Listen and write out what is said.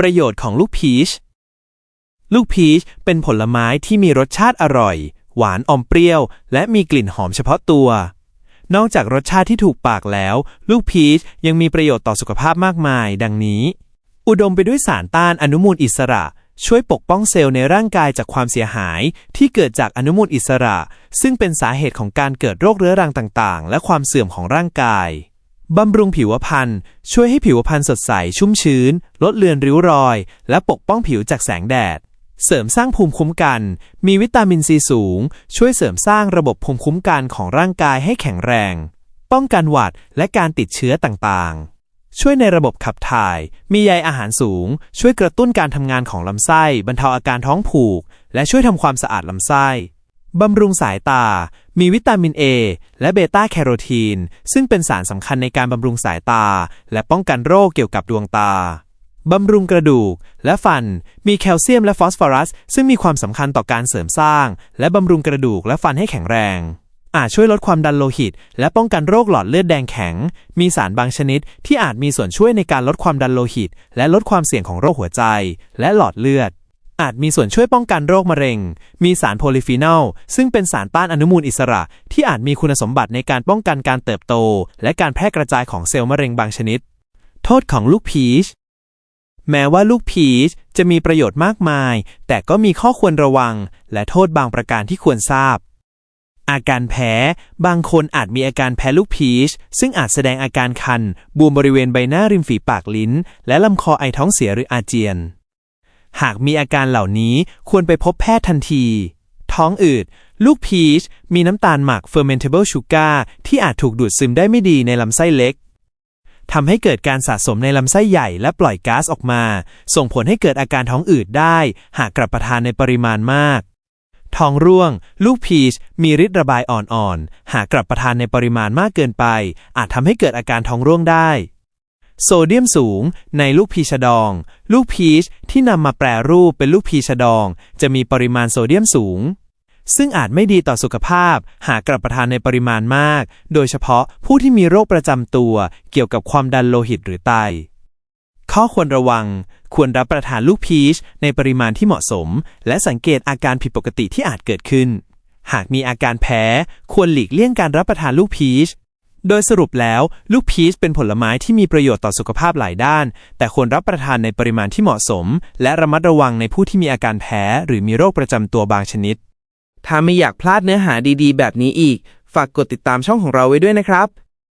ประโยชน์ของลูกพีช ลูกพีชเป็นผลไม้ที่มีรสชาติอร่อย หวานอมเปรี้ยว และมีกลิ่นหอมเฉพาะตัว นอกจากรสชาติที่ถูกปากแล้ว ลูกพีชยังมีประโยชน์ต่อสุขภาพมากมาย ดังนี้ อุดมไปด้วยสารต้านอนุมูลอิสระ ช่วยปกป้องเซลล์ในร่างกายจากความเสียหายที่เกิดจากอนุมูลอิสระ ซึ่งเป็นสาเหตุของการเกิดโรคเรื้อรังต่างๆ และความเสื่อมของร่างกาย บำรุงผิวพรรณช่วยให้ผิวพรรณสดใสชุ่มชื้น ลดเลือนริ้วรอย และปกป้องผิวจากแสงแดด เสริมสร้างภูมิคุ้มกัน มีวิตามินซีสูง ช่วยเสริมสร้างระบบภูมิคุ้มกันของร่างกายให้แข็งแรง ป้องกันหวัดและการติดเชื้อต่างๆ ช่วยในระบบขับถ่าย มีใยอาหารสูง ช่วยกระตุ้นการทำงานของลำไส้ บรรเทาอาการท้องผูก และช่วยทำความสะอาดลำไส้ บำรุงสายตา มีวิตามิน A และเบต้าแคโรทีน ซึ่งเป็นสารสำคัญในการบำรุงสายตา และป้องกันโรคเกี่ยวกับดวงตา บำรุงกระดูก และฟัน มีแคลเซียมและฟอสฟอรัส ซึ่งมีความสำคัญต่อการเสริมสร้าง และบำรุงกระดูกและฟันให้แข็งแรง อาจช่วยลดความดันโลหิต และป้องกันโรคหลอดเลือดแดงแข็ง มีสารบางชนิดที่อาจมีส่วนช่วยในการลดความดันโลหิต และลดความเสี่ยงของโรคหัวใจ และหลอดเลือด อาจมีส่วนช่วยป้องกันโรคมะเร็ง มีสารโพลีฟีนอลซึ่งเป็นสารต้านอนุมูลอิสระ ที่อาจมีคุณสมบัติในการป้องกันการเติบโต และการแพร่กระจายของเซลล์มะเร็งบางชนิด โทษของลูกพีช แม้ว่าลูกพีชจะมีประโยชน์มากมาย แต่ก็มีข้อควรระวัง และโทษบางประการที่ควรทราบ อาการแพ้ บางคนอาจมีอาการแพ้ลูกพีช ซึ่งอาจแสดงอาการคัน บวมบริเวณใบหน้าริมฝีปากลิ้น และลำคอไอท้องเสียหรืออาเจียน หากมีอาการเหล่านี้ควรไปพบแพทย์ทันที ท้องอืด ลูกพีช มีน้ำตาลหมัก fermentable sugar ที่อาจถูกดูดซึมได้ไม่ดีในลำไส้เล็กทำให้เกิดการสะสมในลำไส้ใหญ่และปล่อยก๊าซออกมา ส่งผลให้เกิดอาการท้องอืดได้ หากกรับประทานในปริมาณมาก ท้องร่วง ลูกพีช มีฤทธิ์ระบายอ่อนๆ หากกรับประทานในปริมาณมากเกินไป อาจทำให้เกิดอาการท้องร่วงได้ โซเดียมสูงในลูกพีชดอง ลูกพีชที่นำมาแปรรูปเป็นลูกพีชดอง จะมีปริมาณโซเดียมสูง ซึ่งอาจไม่ดีต่อสุขภาพ หากกรับประทานในปริมาณมาก โดยเฉพาะผู้ที่มีโรคประจำตัว เกี่ยวกับความดันโลหิตหรือไต ข้อควรระวัง ควรรับประทานลูกพีชในปริมาณที่เหมาะสม และสังเกตอาการผิดปกติที่อาจเกิดขึ้น หากมีอาการแพ้ ควรหลีกเลี่ยงการรับประทานลูกพีช โดยสรุปแล้วลูกพีชเป็นผลไม้ที่มีประโยชน์ต่อสุขภาพหลายด้าน แต่ควรรับประทานในปริมาณที่เหมาะสม และระมัดระวังในผู้ที่มีอาการแพ้ หรือมีโรคประจำตัวบางชนิด ถ้าไม่อยากพลาดเนื้อหาดีๆ แบบนี้อีก ฝากกดติดตามช่องของเราไว้ด้วยนะครับ